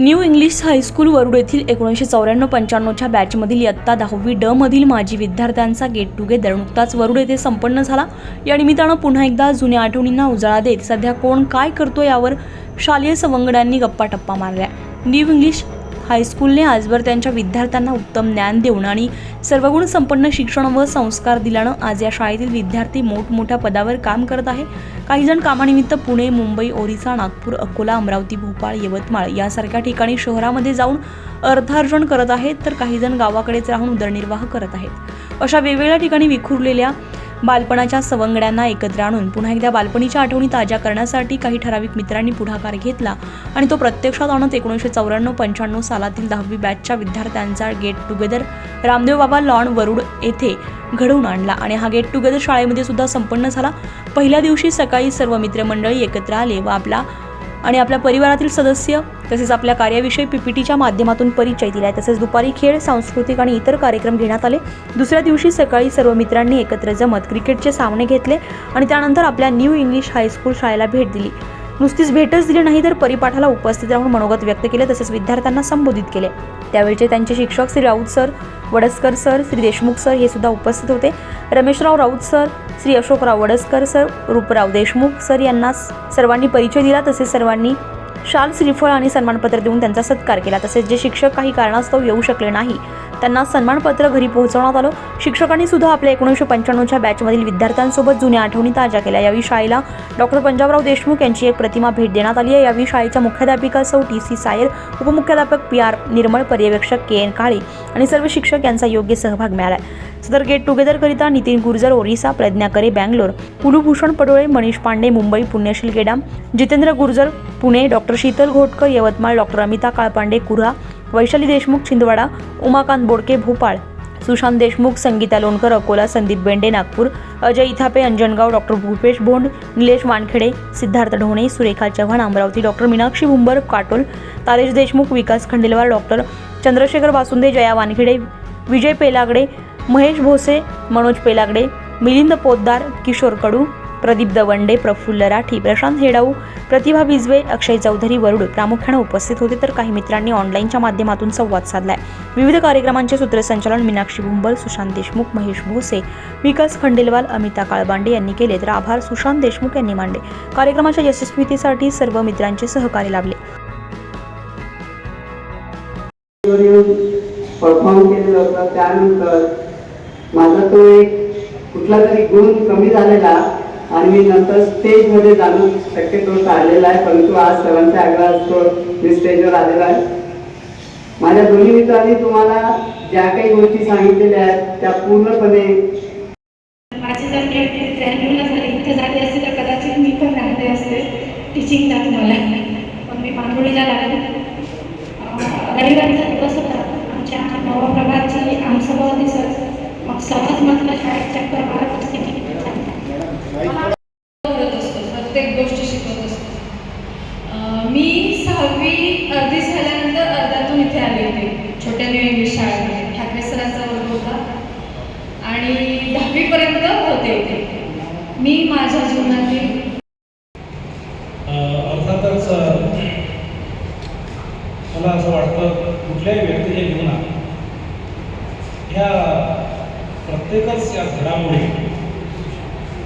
New English high school Warud येथील एकोणीसशे चौऱ्याण्णव पंच्याण्णवच्या बॅचमधील इयत्ता दहावी ड मधील माजी विद्यार्थ्यांचा गेट टुगेदर. नुकताच वरुड येथे संपन्न झाला. या निमित्तानं पुन्हा एकदा जुन्या आठवणींना उजाळा देत सध्या कोण काय करतो यावर शालेय सवंगड्यांनी गप्पा टप्पा मारल्या. न्यू इंग्लिश हायस्कूलने आजवर त्यांच्या विद्यार्थ्यांना उत्तम ज्ञान देऊन आणि सर्वगुण संपन्न शिक्षण व संस्कार दिल्यानं आज या शाळेतील विद्यार्थी मोठमोठ्या पदावर काम करत आहे. काही जण कामानिमित्त पुणे मुंबई ओरिसा नागपूर अकोला अमरावती भोपाळ यवतमाळ यासारख्या ठिकाणी शहरामध्ये जाऊन अर्थार्जन करत आहेत तर काही जण गावाकडेच राहून उदरनिर्वाह करत आहेत. अशा वेगवेगळ्या ठिकाणी विखुरलेल्या बालपणाच्या सवंगड्यांना एकत्र आणून पुन्हा एकदा बालपणीच्या आठवणी ताज्या करण्यासाठी काही ठराविक मित्रांनी पुढाकार घेतला. आणि तो प्रत्यक्षात आणत एकोणीसशे चौऱ्याण्णव पंच्याण्णव सालातील दहावी बॅचच्या विद्यार्थ्यांचा get together Ramdev Baba lawn Warud येथे घडवून आणला. आणि हा गेट टुगेदर शाळेमध्ये सुद्धा संपन्न झाला. पहिल्या दिवशी सकाळी सर्व मित्रमंडळी एकत्र आले व आपला आणि आपल्या परिवारातील सदस्य तसेच आपल्या कार्याविषयी पीपीटीच्या माध्यमातून परिचय दिला आहे तसेच दुपारी खेळ सांस्कृतिक आणि इतर कार्यक्रम घेण्यात आले. दुसऱ्या दिवशी सकाळी सर्व मित्रांनी एकत्र जमत क्रिकेटचे सामने घेतले आणि त्यानंतर आपल्या न्यू इंग्लिश हायस्कूल शाळेला भेट दिली. नुसतीच भेटच दिली नाही तर परिपाठाला उपस्थित राहून मनोगत व्यक्त केले तसेच विद्यार्थ्यांना संबोधित केले. त्यावेळचे त्यांचे शिक्षक Shri Raut sir Wadaskar sir Shri Deshmukh sir हे सुद्धा उपस्थित होते. Rameshrao Raut sir Shri Ashokrao Wadaskar sir Ruprao Deshmukh sir यांना सर्वांनी परिचय दिला. तसेच सर्वांनी शाल श्रीफळ आणि सन्मानपत्र देऊन त्यांचा सत्कार केला. तसेच जे शिक्षक काही कारणास्तव येऊ शकले नाही त्यांना सन्मानपत्र घरी पोहोचवण्यात आलं. शिक्षकांनी सुद्धा आपल्या एकोणीसशे पंच्याण्णवच्या बॅचमधील विद्यार्थ्यांसोबत जुन्या आठवणी ताज्या केल्या. यावेळी शाळेला डॉक्टर पंजाबराव देशमुख यांची एक प्रतिमा भेट देण्यात आली आहे. यावेळी शाळेच्या मुख्याध्यापिका सौ टी सी सायर उपमुख्याध्यापक पी आर निर्मळ पर्यवेक्षक के एन काळे आणि सर्व शिक्षक यांचा योग्य सहभाग मिळाला सदर get टुगेदरकरिता Nitin Gurjar Orissa Pradnya Kare Bangalore Kulbhushan Padole Manish Pande Mumbai Punyashil Gedam Jitendra Gurjar Pune doctor Sheetal Ghotkar Yavatmal doctor Amita Kalpande Kurha Vaishali Deshmukh Chhindwara Umakant Bodke Bhopal Sushant Deshmukh Sangeeta Lonkar Akola Sandeep Bende Nagpur Ajay Ithape Anjangaon doctor Bhupesh Bhond Nilesh Wankhede Siddharth Dhone Surekha Chavan Amravati doctor Meenakshi Bhumbar Katol Taresh Deshmukh Vikas Khandelwar doctor Chandrashekhar Vasunde Jaya Wankhede Vijay Pelagade Mahesh Bhose Manoj Pelagade Milind Poddar Kishor Kadu Pradeep Dawande Praful Rathi Prashant Hedau Pratibha Bijwe Akshay Chaudhari Warud प्रामुख्याने उपस्थित होते तर काही मित्रांनी ऑनलाईनच्या माध्यमातून संवाद साधलाय. विविध कार्यक्रमांचे सूत्रसंचालन मीनाक्षी भुंबल सुशांत देशमुख महेश भोसे विकास खंडेलवाल अमिता काळबांडे यांनी केले तर आभार सुशांत देशमुख यांनी मांडले कार्यक्रमाच्या यशस्वीतेसाठी सर्व मित्रांचे सहकार्य लाभले. परफॉर्म केलेलं होतं त्यानंतर माझा तो एक कुठला तरी गुण कमी झालेला आणि मी नंतर स्टेजमध्ये जाणं शक्यतो टाळलेला आहे परंतु आज सर्वांचा आग्रह असतो मी स्टेजवर आलेला आहे. माझ्या दोन्ही मित्रांनी तुम्हाला ज्या काही गोष्टी सांगितलेल्या आहेत त्या पूर्णपणे माझी जर मी इथे झाली असते तर कदाचित मी पण राहते असते. टीचिंगला तुम्हाला. पण मी पांडुळीला लागले. रविवारीचा दिवस होता. आमच्या नवप्रभातची आमसभा दिसत मग सहज म्हटलं शाळेत चक्कर मारत असते की करत असतो प्रत्येक गोष्ट शिकवत असतो अं, मी सहावी अर्धी झाल्यानंतर अर्ध्यातून इथे आले होते छोट्या न्यू इंग्लिश शाळेमध्ये. ठाकरे सरांचा वर्ग होता. आणि दहावीपर्यंत होते इथे. मी माझ्या जीवनातील अर्थातच मला असं वाटतं कुठल्याही व्यक्तीच्या जीवनात ह्या प्रत्येकच या घडामोडी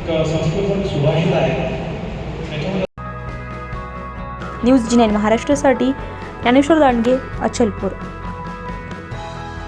क- संस्कृतमध्ये सुभाषित आहेत त्याच्यामध्ये न्यूज जी नाईन महाराष्ट्रासाठी ज्ञानेश्वर दांडगे अचलपूर.